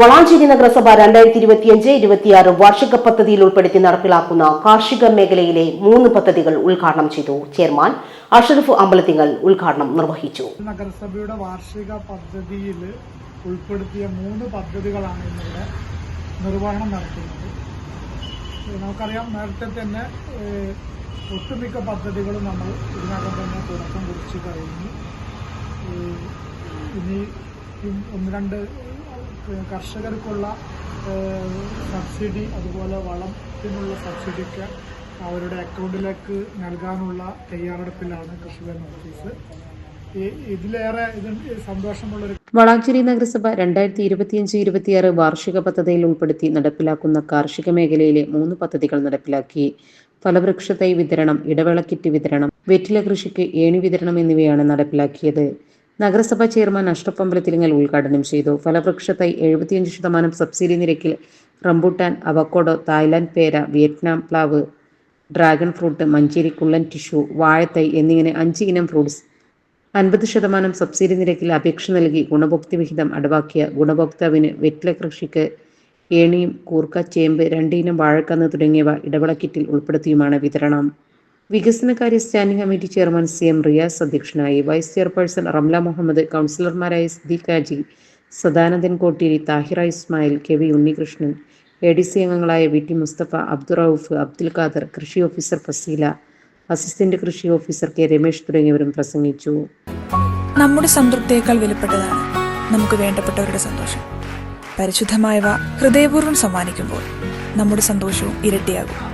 വളാഞ്ചേരി നഗരസഭ രണ്ടായിരത്തി ഇരുപത്തിയഞ്ച് ഇരുപത്തിയാറ് വാർഷിക പദ്ധതിയിൽ ഉൾപ്പെടുത്തി നടപ്പിലാക്കുന്ന കാർഷിക മേഖലയിലെ മൂന്ന് പദ്ധതികൾ ഉദ്ഘാടനം ചെയ്തു. ചെയർമാൻ അഷറഫ് അമ്പലത്തിങ്ങൾ ഉദ്ഘാടനം നിർവഹിച്ചു. നഗരസഭയുടെ വാർഷിക പദ്ധതിയിൽ ഉൾപ്പെടുത്തിയ മൂന്ന് പദ്ധതികളാണ് ഇന്നിവിടെ നിർവഹണം നടത്തുന്നത്. നമുക്കറിയാം നേരത്തെ തന്നെ ഒട്ടുമിക്ക പദ്ധതികളും നമ്മൾ ഇതിനകം തന്നെ തുടക്കം കുറിച്ച് കഴിഞ്ഞു. ഇനി ഒന്ന് രണ്ട് കർഷകർക്കുള്ള സബ്സിഡി അതുപോലെ വളത്തിനുള്ള സബ്സിഡിക്ക് അവരുടെ അക്കൗണ്ടിലേക്ക് നൽകാനുള്ള തയ്യാറെടുപ്പിലാണ് കൃഷിഭവൻ ഓഫീസ്. ഇതിലേറെ സന്തോഷമുള്ള വളാഞ്ചേരി നഗരസഭ രണ്ടായിരത്തി ഇരുപത്തിയഞ്ച് ഇരുപത്തിയാറ് വാർഷിക പദ്ധതിയിൽ ഉൾപ്പെടുത്തി നടപ്പിലാക്കുന്ന കാർഷിക മേഖലയിലെ മൂന്ന് പദ്ധതികൾ നടപ്പിലാക്കി. ഫലവൃക്ഷ തൈ വിതരണം ഇടവേള കിറ്റ് വിതരണം വെറ്റില കൃഷിക്ക് ഏണി വിതരണം എന്നിവയാണ് നടപ്പിലാക്കിയത്. നഗരസഭാ ചെയർമാൻ അഷ്ടപ്പമ്പല അമ്പലത്തിലിങ്ങൽ ഉദ്ഘാടനം ചെയ്തു. ഫലവൃക്ഷത്തൈ എഴുപത്തിയഞ്ച് ശതമാനം സബ്സിഡി നിരക്കിൽ റംബൂട്ടാൻ അവക്കോഡോ തായ്ലാന്റ് പേര വിയറ്റ്നാം പ്ലാവ് ഡ്രാഗൺ ഫ്രൂട്ട് മഞ്ചേരി കുള്ളൻ ടിഷ്യൂ വാഴത്തൈ എന്നിങ്ങനെ അഞ്ച് ഇനം ഫ്രൂട്ട്സ് അൻപത് ശതമാനം സബ്സിഡി നിരക്കിൽ അപേക്ഷ നൽകി ഗുണഭോക്തൃ വിഹിതം അടവാക്കിയ ഗുണഭോക്താവിന് വെറ്റില കൃഷിക്ക് ഏണിയും കൂർക്ക ചേമ്പ് രണ്ട് ഇനം വാഴക്കന്ന് തുടങ്ങിയവ ഇടവിളക്കിറ്റിൽ കിറ്റിൽ ഉൾപ്പെടുത്തിയുമാണ് വിതരണം. വികസനകാര്യ standing committee chairman C M Riyas അധ്യക്ഷനായി വൈസ് ചെയർപേഴ്സൺ റംല മുഹമ്മദ് കൗൺസിലർമാരായ Siddique Haji Sadanandan Kotteri Thahira Ismail K V Unnikrishnan A D C അംഗങ്ങളായ വി ടി മുസ്തഫ അബ്ദുറൌഫ് അബ്ദുൽ ഖാദർ കൃഷി ഓഫീസർ ഫസീല അസിസ്റ്റന്റ് കൃഷി ഓഫീസർ കെ രമേശ് തുടങ്ങിയവരും പ്രസംഗിച്ചു. നമ്മുടെ സംതൃപ്തിയേക്കാൾ വിലപ്പെട്ടതാണ് നമുക്ക് വേണ്ടപ്പെട്ടവരുടെ സന്തോഷം. പരിശുദ്ധമായവ ഹൃദയപൂർവം സമ്മാനിക്കുമ്പോൾ നമ്മുടെ സന്തോഷവും ഇരട്ടിയാകും.